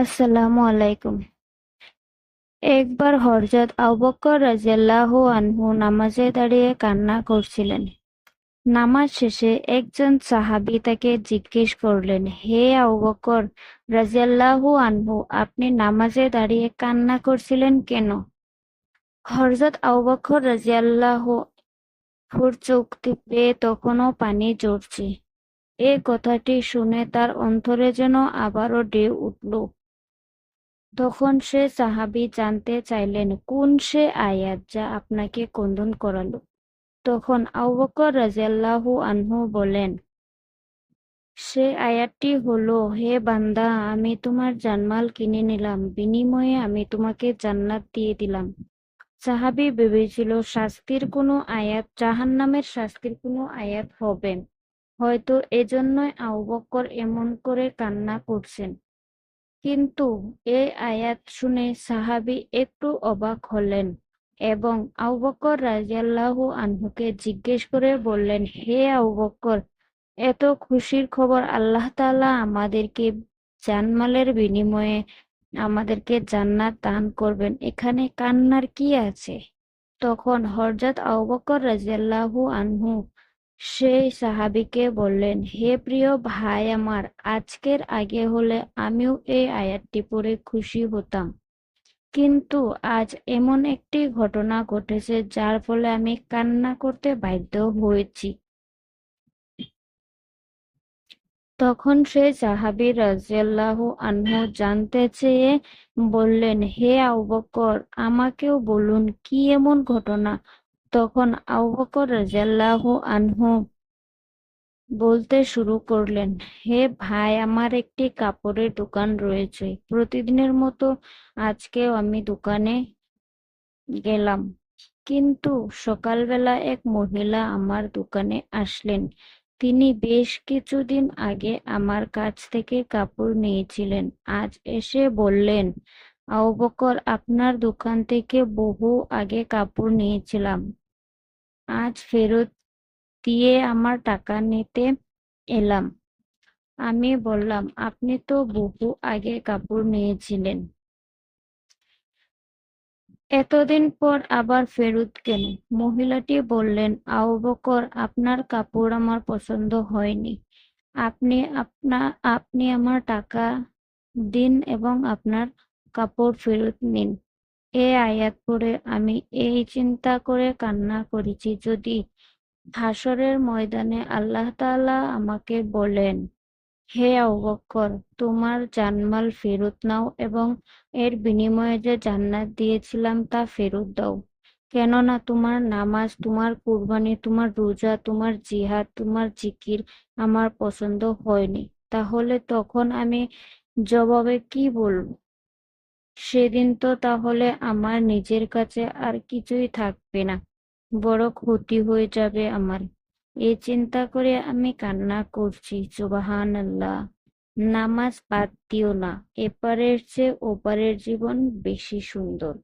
আসসালামু আলাইকুম। একবার হযরত আবু বকর রাদিয়াল্লাহু আনহু নামাজে দাঁড়িয়ে কান্না করছিলেন। নামাজ শেষে একজন সাহাবি তাকে জিজ্ঞেস করলেন, হে আবু বকর রাদিয়াল্লাহু আনহু, আপনি নামাজে দাঁড়িয়ে কান্না করছিলেন কেন? হযরত আবু বকর রাদিয়াল্লাহু হুর চোখ বেয়ে তখনও পানি জড়ছে এ কথাটি শুনে তার অন্তরে যেন আবারও ঢেউ উঠল। তখন সে সাহাবি জানতে চাইলেন, কোন সে আয়াত যা আপনাকে ক্রন্দন করালো? তখন আবু বকর রাদিয়াল্লাহু আনহু বলেন, সে আয়াতটি হলো, হে বান্দা, আমি তোমার জানমাল কিনে নিলাম, বিনিময়ে আমি তোমাকে জান্নাত দিয়ে দিলাম। সাহাবি ভেবেছিল, শাস্তির কোনো আয়াত, জাহান্নামের শাস্তির কোনো আয়াত হবে। হয়তো এজন্যই আবু বকর এমন করে কান্না করছেন। কিন্তু এ আয়াত শুনে সাহাবি একটু অবাক হলেন এবং আউবকর বকর রাদিয়াল্লাহু আনহুকে জিজ্ঞেস করে বললেন, হে আউবকর এত খুশির খবর আল্লাহ তাআলা আমাদেরকে জানমালের বিনিময়ে আমাদেরকে জান্নাত দান করবেন। এখানে কান্নার কি আছে? তখন হযরত আউবকর বকর রাদিয়াল্লাহু আনহু সেই সাহাবীকে বললেন, হে প্রিয় ভাই আমার, আজকের আগে হলে আমিও এই আয়াতটি পড়ে খুশি হতাম। কিন্তু আজ এমন একটি ঘটনা ঘটেছে যার ফলে আমি কান্না করতে বাধ্য হয়েছি। তখন সে সাহাবী রাদিয়াল্লাহু আনহু জানতে চেয়ে বললেন, হে আবু বকর, আমাকেও বলুন কি এমন ঘটনা? তখন আবু বকর রাদিয়াল্লাহু আনহু বলতে শুরু করলেন, হে ভাই, আমার একটি কাপড়ের দোকান রয়েছে। প্রতিদিনের মতো আজকেও আমি দোকানে গেলাম। কিন্তু সকালবেলা এক মহিলা আমার দোকানে আসলেন। তিনি বেশ কিছুদিন আগে আমার কাছ থেকে কাপড় নিয়েছিলেন। আজ এসে বললেন আবু বকর আপনার দোকান থেকে বহু আগে কাপড় নিয়েছিলাম। আজ ফেরত দিয়ে আমার টাকা নিতে এলাম। আমি বললাম, আপনি তো বহু আগে কাপড় নিয়েছিলেন। এতদিন পর আবার ফেরত কেন? মহিলাটি বললেন আবু বকর, আপনার কাপড় আমার পছন্দ হয়নি। আপনি আপনা, আপনি আমার টাকা দিন এবং আপনার কাপড় ফেরত নিন। এ আয়াত পড়ে আমি এই চিন্তা করে কান্না করেছি, যদি হাসরের ময়দানে আল্লাহ তাআলা আমাকে বলেন, হে আবু বকর তোমার জানমাল ফেরত নাও এবং এর বিনিময়ে যে জান্নাত দিয়েছিলাম তা ফেরত দাও। কেননা তোমার নামাজ, তোমার কুরবানি, তোমার রোজা, তোমার জিহাদ, তোমার জিকির আমার পছন্দ হয়নি। তাহলে তখন আমি জবাবে কি বলব? সেদিন তো তাহলে আমার নিজের কাছে আর কিছুই থাকবে না। বড় ক্ষতি হয়ে যাবে আমার। এ চিন্তা করে আমি কান্না করছি সুবাহান আল্লাহ নামাজ বাদ দিও না। এপারের চেয়ে ওপারের জীবন বেশি সুন্দর।